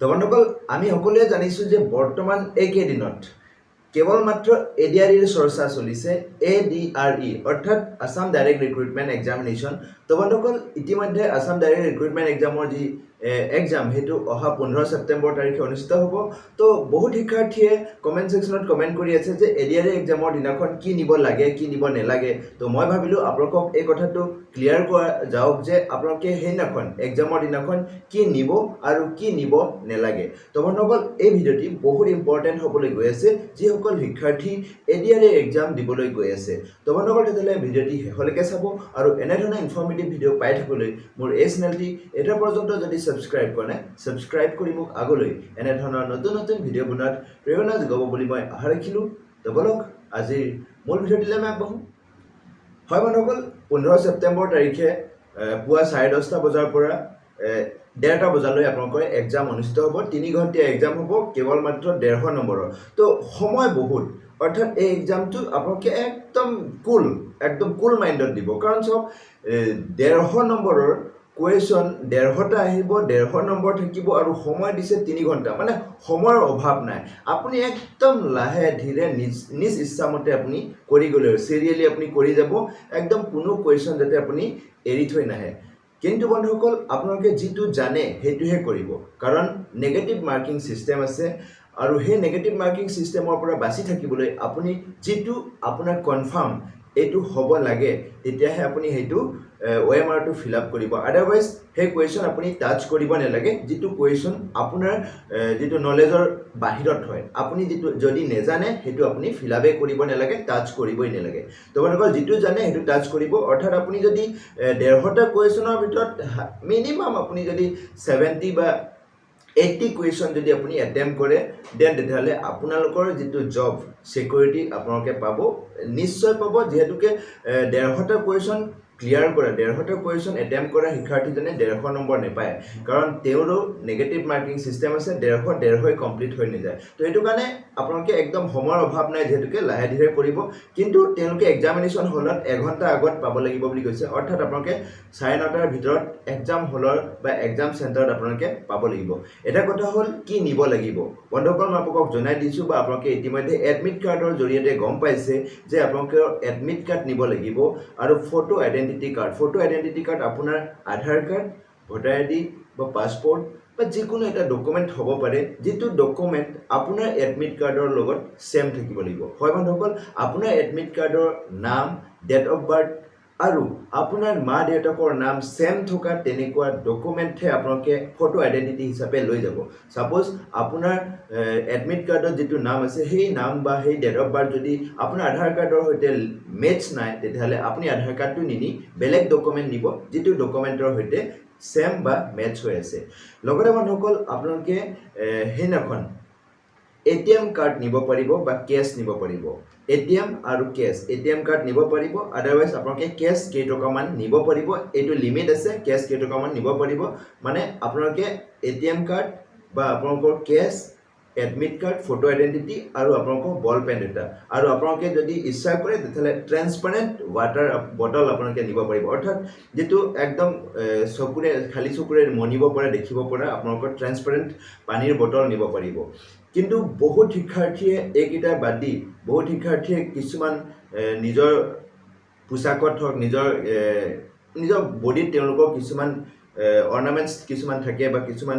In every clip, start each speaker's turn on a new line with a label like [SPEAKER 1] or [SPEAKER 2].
[SPEAKER 1] তো বন্ধুসকল, আমি সকলোৱে জানিছোঁ যে বৰ্তমান এইকেইদিনত কেৱল মাত্ৰ এ ডি আৰ ইৰ চৰ্চা চলিছে এ ডি আৰ ই অৰ্থাৎ আছাম ডাইৰেক্ট ৰিক্ৰুইটমেণ্ট এক্সামিনেশ্যন তো বন্ধুসকল ইতিমধ্যে আছাম ডাইৰেক্ট ৰিক্ৰুইটমেণ্ট এক্সামৰ যি এক্সাম সেইটো অহা পোন্ধৰ ছেপ্টেম্বৰ তাৰিখে অনুষ্ঠিত হ'ব। তো বহুত শিক্ষাৰ্থীয়ে কমেণ্ট ছেকশ্যনত কমেণ্ট কৰি আছে যে এ ডি ই এক্সামৰ দিনাখন কি নিব লাগে কি নিব নালাগে। তো মই ভাবিলোঁ আপোনালোকক এই কথাটো ক্লিয়াৰ কৰা যাওক যে আপোনালোকে সেইদিনাখন এক্সামৰ দিনাখন কি নিব আৰু কি নিব নালাগে। তো বন্ধুসকল এই ভিডিঅ'টি বহুত ইম্পৰ্টেণ্ট হ'বলৈ গৈ আছে যিসকল শিক্ষাৰ্থী এ ডি ই এক্সাম দিবলৈ গৈ আছে। তো বন্ধুসকল তেতিয়াহ'লে ভিডিঅ'টি শেষলৈকে চাব আৰু এনেধৰণৰ ইনফৰ্মেটিভ ভিডিঅ' পাই থাকিবলৈ মোৰ এই চেনেলটি এতিয়া পৰ্যন্ত যদি ছাবস্ক্ৰাইব কৰা নাই ছাবস্ক্ৰাইব কৰি মোক আগলৈ এনেধৰণৰ নতুন নতুন ভিডিঅ' বনোৱাত প্ৰেৰণা যোগাব বুলি মই আশা ৰাখিলোঁ। তো বলক আজিৰ মূল ভিডিঅ'টিলৈ আমি আগবাঢ়োঁ। হয় বন্ধুসকল পোন্ধৰ ছেপ্টেম্বৰ তাৰিখে পুৱা চাৰে দহটা বজাৰ পৰা ডেৰটা বজালৈ আপোনালোকৰ এক্সাম অনুষ্ঠিত হ'ব, তিনি ঘণ্টীয়া এক্সাম হ'ব, কেৱল মাত্ৰ ডেৰশ নম্বৰৰ। তো সময় বহুত, অৰ্থাৎ এই এক্সামটো আপোনালোকে একদম কুল একদম কুল মাইণ্ডত দিব। কাৰণ চাওক ডেৰশ নম্বৰৰ কুৱেশ্যন ডেৰশটা আহিব ডেৰশ নম্বৰ থাকিব আৰু সময় দিছে তিনি ঘণ্টা। মানে সময়ৰ অভাৱ নাই। আপুনি একদম লাহে ধীৰে নিজ নিজ ইচ্ছামতে আপুনি কৰি গ'লে চিৰিয়েলি আপুনি কৰি যাব। একদম কোনো কুৱেশ্যন যাতে আপুনি এৰি থৈ নাহে। কিন্তু বন্ধুসকল আপোনালোকে যিটো জানে সেইটোহে কৰিব। কাৰণ নেগেটিভ মাৰ্কিং ছিষ্টেম আছে আৰু সেই নেগেটিভ মাৰ্কিং ছিষ্টেমৰ পৰা বাচি থাকিবলৈ আপুনি যিটো আপোনাৰ কনফাৰ্ম এইটো হ'ব লাগে তেতিয়াহে আপুনি সেইটো এম আৰটো ফিল আপ কৰিব। আদাৰৱাইজ সেই কুৱেশ্যন আপুনি টাচ কৰিব নালাগে। যিটো কুৱেশ্যন আপোনাৰ যিটো নলেজৰ বাহিৰত হয় আপুনি যিটো যদি নেজানে সেইটো আপুনি ফিল আপেই কৰিব নালাগে টাচ কৰিবই নালাগে। তো বন্ধুসকল যিটো জানে সেইটো টাচ কৰিব। অৰ্থাৎ আপুনি যদি ডেৰশটা কুৱেশ্যনৰ ভিতৰত মিনিমাম আপুনি যদি ছেভেণ্টি বা এইটটি কুৱেশ্যন যদি আপুনি এটেম্প কৰে দেন তেতিয়াহ'লে আপোনালোকৰ যিটো জব ছিকিউৰিটি আপোনালোকে পাব। নিশ্চয় পাব যিহেতুকে ডেৰশটা কুৱেশ্যন ক্লিয়াৰ কৰা। ডেৰশটা কুৱেশ্যন এটেম্প কৰা শিক্ষাৰ্থীজনে ডেৰশ নম্বৰ নাপায়। কাৰণ তেওঁৰো নেগেটিভ মাৰ্কিং ছিষ্টেম আছে ডেৰশ ডেৰশই কমপ্লিট হৈ নাযায়। তো সেইটো কাৰণে আপোনালোকে একদম সময়ৰ অভাৱ নাই যিহেতুকে লাহে ধীৰে কৰিব। কিন্তু তেওঁলোকে এক্সামিনেশ্যন হলত এঘণ্টা আগত পাব লাগিব বুলি কৈছে। অৰ্থাৎ আপোনালোকে চাৰে নটাৰ ভিতৰত এক্সাম হলৰ বা এক্সাম চেণ্টাৰত আপোনালোকে পাব লাগিব। এটা কথা হ'ল কি নিব লাগিব? বন্ধুসকল মই আপোনালোকক জনাই দিছোঁ বা আপোনালোকে ইতিমধ্যে এডমিট কাৰ্ডৰ জৰিয়তে গম পাইছে যে আপোনালোকৰ এডমিট কাৰ্ড নিব লাগিব আৰু photo identity card photo identity card আপোনাৰ Aadhaar card voter I D বা পাছপৰ্ট বা যিকোনো এটা ডকুমেণ্ট হ'ব পাৰে যিটো ডকুমেণ্ট আপোনাৰ এডমিট কাৰ্ডৰ লগত ছেম থাকিব লাগিব। হয় বন্ধুসকল আপোনাৰ এডমিট কাৰ্ডৰ নাম ডেট অফ বাৰ্থ আৰু আপোনাৰ মা দেউতাকৰ নাম ছেম থকা তেনেকুৱা ডকুমেণ্টহে আপোনালোকে ফটো আইডেণ্টিটি হিচাপে লৈ যাব। ছাপ'জ আপোনাৰ এডমিট কাৰ্ডত যিটো নাম আছে সেই নাম বা সেই ডেট অফ বাৰ্থ যদি আপোনাৰ আধাৰ কাৰ্ডৰ সৈতে মেটচ নাই তেতিয়াহ'লে আপুনি আধাৰ কাৰ্ডটো নিনি বেলেগ ডকুমেণ্ট নিব যিটো ডকুমেণ্টৰ সৈতে ছেম বা মেটচ হৈ আছে। লগতে বন্ধুসকল আপোনালোকে সেইদিনাখন এ টি এম কাৰ্ড নিব পাৰিব বা কেছ নিব পাৰিব? এ টি এম আৰু cash A T M card নিব পাৰিব আদাৰৱাইজ আপোনালোকে কেছ কেইটকামান নিব পাৰিব, এইটো লিমিট আছে কেছ কেইটকামান নিব পাৰিব মানে আপোনালোকে এ টি এম কাৰ্ড বা আপোনালোকৰ cash admit card photo identity আৰু আপোনালোকৰ বল পেন এটা আৰু আপোনালোকে যদি ইচ্ছা কৰে, তেতিয়াহ'লে ট্ৰেন্সপাৰেণ্ট ৱাটাৰ বটল আপোনালোকে নিব পাৰিব। অৰ্থাৎ যিটো একদম চকুৰে, খালী চকুৰে মনিব পৰা, দেখিব পৰা, আপোনালোকৰ ট্ৰেন্সপাৰেণ্ট পানীৰ বটল নিব পাৰিব। কিন্তু বহুত শিক্ষাৰ্থীয়ে এইকেইটা বাদ দি বহুত শিক্ষাৰ্থীয়ে কিছুমান নিজৰ পোচাকত হওক নিজৰ নিজৰ বডিত তেওঁলোকৰ কিছুমান অৰ্নামেণ্টছ কিছুমান থাকে বা কিছুমান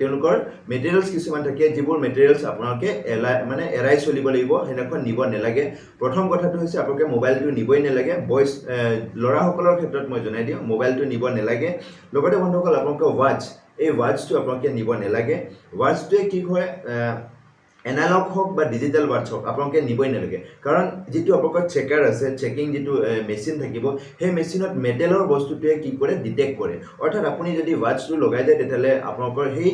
[SPEAKER 1] তেওঁলোকৰ মেটেৰিয়েলছ কিছুমান থাকে যিবোৰ মেটেৰিয়েলছ আপোনালোকে এলাই মানে এৰাই চলিব লাগিব সেনেকুৱা নিব নালাগে। প্ৰথম কথাটো হৈছে আপোনালোকে মোবাইলটো নিবই নালাগে। বইজ এ, ল'ৰাসকলৰ ক্ষেত্ৰত মই জনাই দিওঁ মোবাইলটো নিব নালাগে। লগতে বন্ধুসকল আপোনালোকৰ ৱাটচ এই ৱাটচটো আপোনালোকে নিব নালাগে। ৱাটচটোৱে কি হয় এনালগ হওক বা ডিজিটেল ৱাটচ হওক আপোনালোকে নিবই নালাগে। কাৰণ যিটো আপোনালোকৰ চেকাৰ আছে চেকিং যিটো মেচিন থাকিব সেই মেচিনত মেটেলৰ বস্তুটোৱে কি কৰে ডিটেক্ট কৰে। অৰ্থাৎ আপুনি যদি ৱাটচটো লগাই যায় তেতিয়াহ'লে আপোনালোকৰ সেই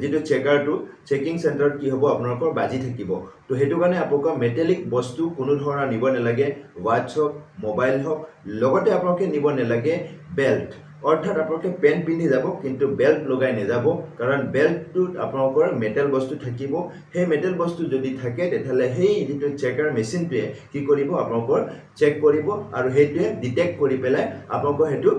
[SPEAKER 1] যিটো চেকাৰটো চেকিং চেণ্টাৰত কি হ'ব আপোনালোকৰ বাজি থাকিব। তো সেইটো কাৰণে আপোনালোকৰ মেটেলিক বস্তু কোনো ধৰণৰ নিব নালাগে। ৱাটচ হওক মোবাইল হওক লগতে আপোনালোকে নিব নালাগে বেল্ট অৰ্থাৎ আপোনালোকে পেণ্ট পিন্ধি যাব কিন্তু বেল্ট লগাই নাযাব কাৰণ বেল্টটোত আপোনালোকৰ মেটেল বস্তু থাকিব। সেই মেটেল বস্তু যদি থাকে তেতিয়াহ'লে সেই যিটো চেকাৰ মেচিনটোৱে কি কৰিব আপোনালোকৰ চেক কৰিব আৰু সেইটোৱে ডিটেক্ট কৰি পেলাই আপোনালোকৰ সেইটো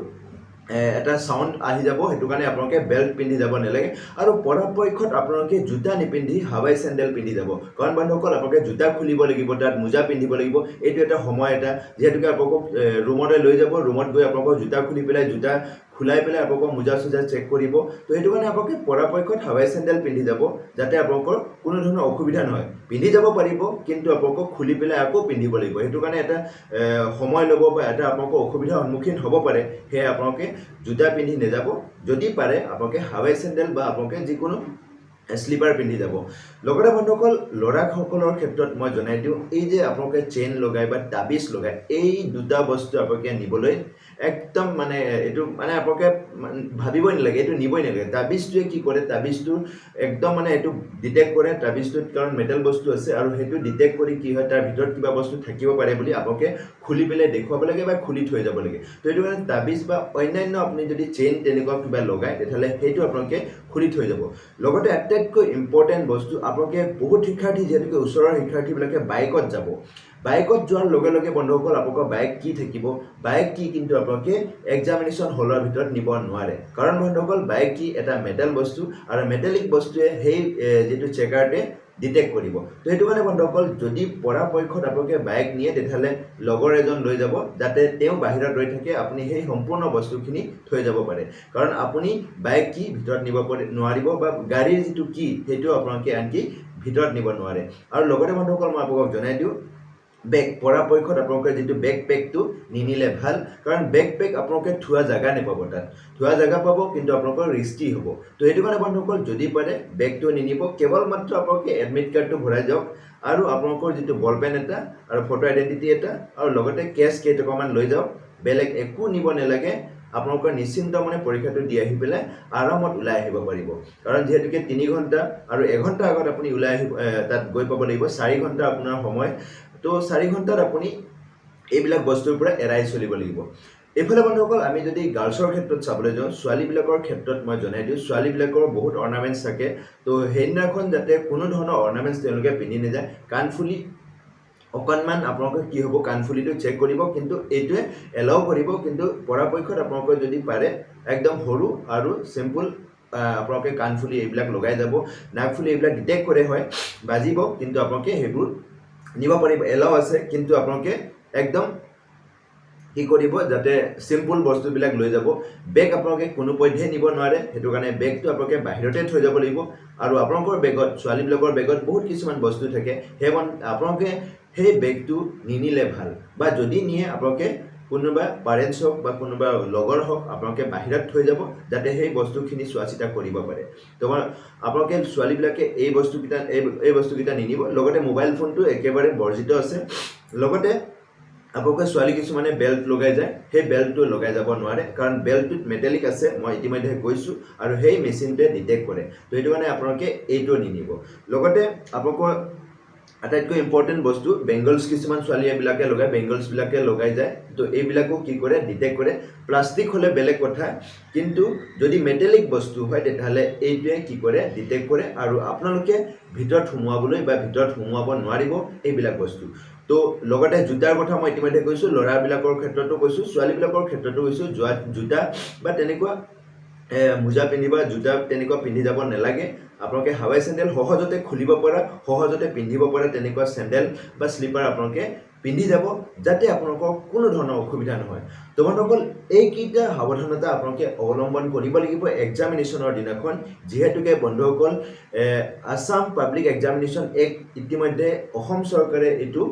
[SPEAKER 1] এটা চাউণ্ড আহি যাব সেইটো কাৰণে আপোনালোকে বেল্ট পিন্ধি যাব নালাগে। আৰু পৰাপক্ষত আপোনালোকে জোতা নিপিন্ধি হাৱাই চেণ্ডেল পিন্ধি যাব। কাৰণ বন্ধুসকল আপোনালোকে জোতা খুলিব লাগিব তাত মোজা পিন্ধিব লাগিব এইটো এটা সময় এটা। যিহেতুকে আপোনালোকক ৰুমতে লৈ যাব ৰুমত গৈ আপোনালোকৰ জোতা খুলি পেলাই জোতা খোলাই পেলাই আপোনালোকৰ মোজা চোজা চেক কৰিব। তো সেইটো কাৰণে আপোনালোকে পৰাপক্ষত হাৱাই চেণ্ডেল পিন্ধি যাব যাতে আপোনালোকৰ কোনো ধৰণৰ অসুবিধা নহয়। পিন্ধি যাব পাৰিব কিন্তু আপোনালোকক খুলি পেলাই আকৌ পিন্ধিব লাগিব। সেইটো কাৰণে এটা সময় ল'ব বা এটা আপোনালোকৰ অসুবিধাৰ সন্মুখীন হ'ব পাৰে সেয়ে আপোনালোকে জোতা পিন্ধি নাযাব। যদি পাৰে আপোনালোকে হাৱাই চেণ্ডেল বা আপোনালোকে যিকোনো শ্লিপাৰ পিন্ধি যাব। লগতে বন্ধুসকল ল'ৰাসকলৰ ক্ষেত্ৰত মই জনাই দিওঁ এই যে আপোনালোকে চেইন লগাই বা তাবিজ লগাই এই দুটা বস্তু আপোনালোকে নিবলৈ একদম মানে এইটো মানে আপোনালোকে ভাবিবই নালাগে এইটো নিবই নালাগে। তাবিজটোৱে কি কৰে তাবিজটো একদম মানে এইটো ডিটেক্ট কৰে তাবিজটোত কাৰণ মেটেল বস্তু আছে আৰু সেইটো ডিটেক্ট কৰি কি হয় তাৰ ভিতৰত কিবা বস্তু থাকিব পাৰে বুলি আপোনালোকে খুলি পেলাই দেখুৱাব লাগে বা খুলি থৈ যাব লাগে। তো সেইটো কাৰণে তাবিজ বা অন্যান্য আপুনি যদি চেইন তেনেকুৱা কিবা লগায় তেতিয়াহ'লে সেইটো আপোনালোকে খুলি থৈ যাব। লগতে আটাইতকৈ ইম্পৰ্টেণ্ট বস্তু আপোনালোকে বহুত শিক্ষাৰ্থী যিহেতুকে ওচৰৰ শিক্ষাৰ্থীবিলাকে বাইকত যাব। বাইকত যোৱাৰ লগে লগে বন্ধুসকল আপোনালোকৰ বাইক কি থাকিব বাইক কি কিন্তু আপোনালোকে এক্সামিনেশ্যন হলৰ ভিতৰত নিব নোৱাৰে। কাৰণ বন্ধুসকল বাইক কি এটা মেটেল বস্তু আৰু মেটেলিক বস্তুৱে সেই যিটো চেকাৰটোৱে ডিটেক্ট কৰিব। তো সেইটো কাৰণে বন্ধুসকল যদি পৰাপক্ষত আপোনালোকে বাইক নিয়ে তেতিয়াহ'লে লগৰ এজন লৈ যাব যাতে তেওঁ বাহিৰত ৰৈ থাকে আপুনি সেই সম্পূৰ্ণ বস্তুখিনি থৈ যাব পাৰে। কাৰণ আপুনি বাইক কি ভিতৰত নিব নোৱাৰিব বা গাড়ীৰ যিটো কি সেইটো আপোনালোকে আনকি ভিতৰত নিব নোৱাৰে। আৰু লগতে বন্ধুসকল মই আপোনালোকক জনাই দিওঁ বেগ পৰাপক্ষত আপোনালোকে যিটো বেগ পেকটো নিনিলে ভাল কাৰণ বেগ পেক আপোনালোকে থোৱা জেগা নাপাব তাত। থোৱা জেগা পাব কিন্তু আপোনালোকৰ ৰিস্কি হ'ব। তো সেইটো কাৰণে বন্ধুসকল যদি পাৰে বেগটো নিনিব। কেৱল মাত্ৰ আপোনালোকে এডমিট কাৰ্ডটো ভৰাই যাওক আৰু আপোনালোকৰ যিটো বল পেন এটা আৰু ফটো আইডেণ্টিটি এটা আৰু লগতে কেছ কেইটকামান লৈ যাওক। বেলেগ একো নিব নালাগে। আপোনালোকৰ নিশ্চিন্ত মানে পৰীক্ষাটো দি আহি পেলাই আৰামত ওলাই আহিব পাৰিব। কাৰণ যিহেতুকে তিনি ঘণ্টা আৰু এঘণ্টা আগত আপুনি ওলাই আহিব এ, তাত গৈ পাব লাগিব। চাৰি ঘণ্টা আপোনাৰ সময়। তো চাৰি ঘণ্টাত আপুনি এইবিলাক বস্তুৰ পৰা এৰাই চলিব লাগিব। এইফালে বন্ধুসকল আমি যদি গাৰ্লছৰ ক্ষেত্ৰত চাবলৈ যাওঁ ছোৱালীবিলাকৰ ক্ষেত্ৰত মই জনাই দিওঁ ছোৱালীবিলাকৰ বহুত অৰ্ণামেণ্টছ থাকে। তো সেইদিনাখন যাতে কোনো ধৰণৰ অৰ্ণামেণ্টছ তেওঁলোকে পিন্ধি নাযায় কাণফুলি অকণমান আপোনালোকে কি হ'ব কাণফুলিটো চেক কৰিব কিন্তু এইটোৱে এলাও কৰিব কিন্তু পৰাপক্ষত আপোনালোকে যদি পাৰে একদম সৰু আৰু চিম্পুল আপোনালোকে কাণফুলি এইবিলাক লগাই যাব। নাকফুলি এইবিলাক ডিটেক্ট কৰে হয় বাজিব কিন্তু আপোনালোকে সেইবোৰ নিব পাৰিব, এলাও আছে, কিন্তু আপোনালোকে একদম কি কৰিব যাতে চিম্পুল বস্তুবিলাক লৈ যাব। বেগ আপোনালোকে কোনোপধ্যে নিব নোৱাৰে, সেইটো কাৰণে বেগটো আপোনালোকে বাহিৰতে থৈ যাব লাগিব। আৰু আপোনালোকৰ বেগত ছোৱালীবিলাকৰ বেগত বহুত কিছুমান বস্তু থাকে। সেই আপোনালোকে সেই বেগটো নিনিলে ভালো, বা যদি নিয়ে, আপোনালোকে কোনোবা পাৰেণ্টছ হওক বা কোনোবা লগৰ হওক আপোনালোকে বাহিৰত থৈ যাব যাতে সেই বস্তুখিনি চোৱা চিতা কৰিব পাৰে। তো মই- আপোনালোকে ছোৱালীবিলাকে এই বস্তুকেইটা এই এই বস্তুকেইটা নিনিব। লগতে মোবাইল ফোনটো একেবাৰে বৰ্জিত আছে। লগতে আপোনালোকে ছোৱালী কিছুমানে বেল্ট লগাই যায়। সেই বেল্টটো লগাই যাব নোৱাৰে। কাৰণ বেল্টটোত মেটেলিক আছে মই ইতিমধ্যে কৈছোঁ আৰু সেই মেচিনটোৱে ডিটেক্ট কৰে। তো সেইটো কাৰণে আপোনালোকে এইটো নিনিব। লগতে আপোনালোকৰ আটাইতকৈ ইম্পৰ্টেণ্ট বস্তু বেংগলছ কিছুমান ছোৱালীবিলাকে লগায় বেংগলছবিলাকে লগাই যায়। তো এইবিলাকো কি কৰে ডিটেক্ট কৰে। প্লাষ্টিক হ'লে বেলেগ কথা কিন্তু যদি মেটেলিক বস্তু হয় তেতিয়াহ'লে এইটোৱে কি কৰে ডিটেক্ট কৰে আৰু আপোনালোকে ভিতৰত সোমোৱাবলৈ বা ভিতৰত সোমোৱাব নোৱাৰিব এইবিলাক বস্তু। তো লগতে জোতাৰ কথা মই ইতিমধ্যে কৈছোঁ ল'ৰাবিলাকৰ ক্ষেত্ৰতো কৈছোঁ ছোৱালীবিলাকৰ ক্ষেত্ৰতো কৈছোঁ যোৱা জোতা বা তেনেকুৱা মোজা পিন্ধি বা জোতা তেনেকুৱা পিন্ধি যাব নালাগে। আপোনালোকে হাৱাই চেণ্ডেল সহজতে খুলিব পৰা সহজতে পিন্ধিব পৰা তেনেকুৱা চেণ্ডেল বা শ্লিপাৰ আপোনালোকে পিন্ধি যাব যাতে আপোনালোকৰ কোনো ধৰণৰ অসুবিধা নহয়। তো বন্ধুসকল এইকেইটা সাৱধানতা আপোনালোকে অৱলম্বন কৰিব লাগিব এক্সামিনেশ্যনৰ দিনাখন। যিহেতুকে বন্ধুসকল আছাম পাব্লিক এক্সামিনেশ্যন এক্ট ইতিমধ্যে অসম চৰকাৰে এইটো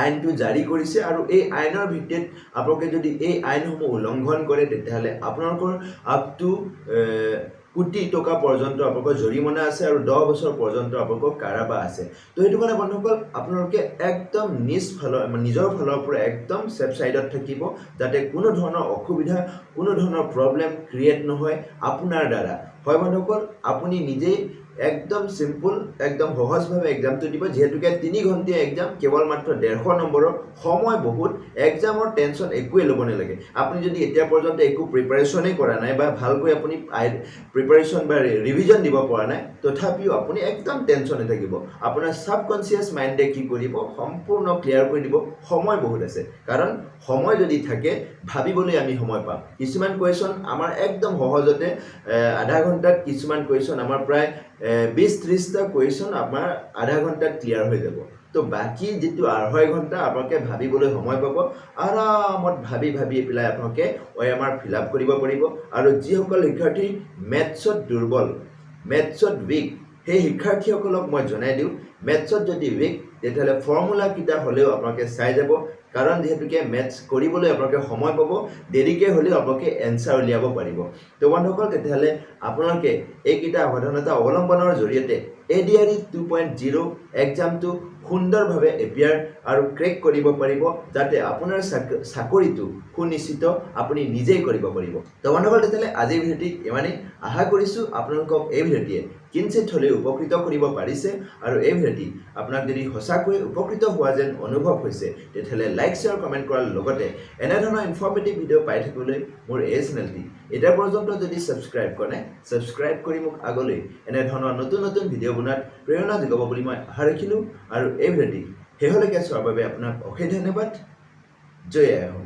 [SPEAKER 1] আইনটো জাৰি কৰিছে আৰু এই আইনৰ ভিত্তিত আপোনালোকে যদি এই আইনসমূহ উলংঘন কৰে তেতিয়াহ'লে আপোনালোকৰ আপ টু কোটি টকা পৰ্যন্ত আপোনালোকৰ জৰিমনা আছে আৰু দহ বছৰ পৰ্যন্ত আপোনালোকৰ কাৰাবাস আছে। তো সেইটো কাৰণে বন্ধুসকল আপোনালোকে একদম নিজ ফালৰ নিজৰ ফালৰ পৰা একদম ছেফ ছাইডত থাকিব যাতে কোনো ধৰণৰ অসুবিধা কোনো ধৰণৰ প্ৰব্লেম ক্ৰিয়েট নহয় আপোনাৰ দ্বাৰা। হয় বন্ধুসকল আপুনি নিজেই একদম চিম্পুল একদম সহজভাৱে এক্সামটো দিব যিহেতুকে তিনি ঘণ্টীয়া এক্সাম কেৱল মাত্ৰ ডেৰশ নম্বৰৰ সময় বহুত এক্সামৰ টেনশ্যন একোৱে ল'ব নালাগে। আপুনি যদি এতিয়া পৰ্যন্ত একো প্ৰিপাৰেশ্যনেই কৰা নাই বা ভালকৈ আপুনি প্ৰিপাৰেশ্যন বা ৰিভিজন দিব পৰা নাই তথাপিও আপুনি একদম টেনশ্যনে থাকিব। আপোনাৰ ছাবকনচিয়াছ মাইণ্ডে কি কৰিব সম্পূৰ্ণ ক্লিয়াৰ কৰি দিব সময় বহুত আছে। কাৰণ সময় যদি থাকে ভাবিবলৈ আমি সময় পাম। কিছুমান কুৱেশ্যন আমাৰ একদম সহজতে আধা ঘণ্টাত কিছুমান কুৱেশ্যন আমাৰ প্ৰায় বিছ ত্ৰিছটা কুৱেশ্যন আমাৰ আধা ঘণ্টাত ক্লিয়াৰ হৈ যাব। তো বাকী যিটো আঢ়ৈ ঘণ্টা আপোনালোকে ভাবিবলৈ সময় পাব, আৰামত ভাবি ভাবি পেলাই আপোনালোকে O M R fill up কৰিব পাৰিব। আৰু যিসকল শিক্ষাৰ্থী মেথছত দুৰ্বল মেথছত উইক সেই শিক্ষাৰ্থীসকলক মই জনাই দিওঁ মেথছত যদি উইক তেতিয়াহ'লে ফৰ্মুলাকেইটা হ'লেও আপোনালোকে চাই যাব। কাৰণ যিহেতুকে মেথছ কৰিবলৈ আপোনালোকে সময় পাব দেৰিকৈ হ'লেও আপোনালোকে এনচাৰ উলিয়াব পাৰিব। তো বন্ধুসকল তেতিয়াহ'লে আপোনালোকে এইকেইটা সাৱধানতা অৱলম্বনৰ জৰিয়তে A D R E two point zero' এক্সামটো সুন্দৰভাৱে এপিয়াৰ আৰু ক্ৰেক কৰিব পাৰিব যাতে আপোনাৰ চাক- চাকৰিটো সুনিশ্চিত আপুনি নিজেই কৰিব পাৰিব। তো বন্ধুসকল তেতিয়াহ'লে আজিৰ ভিডিঅ'টি ইমানেই। আশা কৰিছোঁ আপোনালোকক এই ভিডিঅ'টিয়ে কিঞ্চিত হ'লেও উপকৃত কৰিব পাৰিছে আৰু এই ভিডিঅ'টি আপোনাক যদি সঁচাকৈ উপকৃত হোৱা যেন অনুভৱ হৈছে তেতিয়াহ'লে লাইক শ্বেয়াৰ কমেণ্ট কৰাৰ লগতে এনেধৰণৰ ইনফৰ্মেটিভ ভিডিঅ' পাই থাকিবলৈ মোৰ এই চেনেলটি এতিয়া পৰ্যন্ত যদি ছাবস্ক্ৰাইব কৰা ছাবস্ক্ৰাইব কৰি মোক আগলৈ এনেধৰণৰ নতুন নতুন ভিডিঅ' বনোৱাত প্ৰেৰণা যোগাব বুলি মই আশা ৰাখিলোঁ আৰু এই ভিডিঅ'টি শেহলৈকে চোৱাৰ বাবে আপোনাক অশেষ ধন্যবাদ। জয় অসম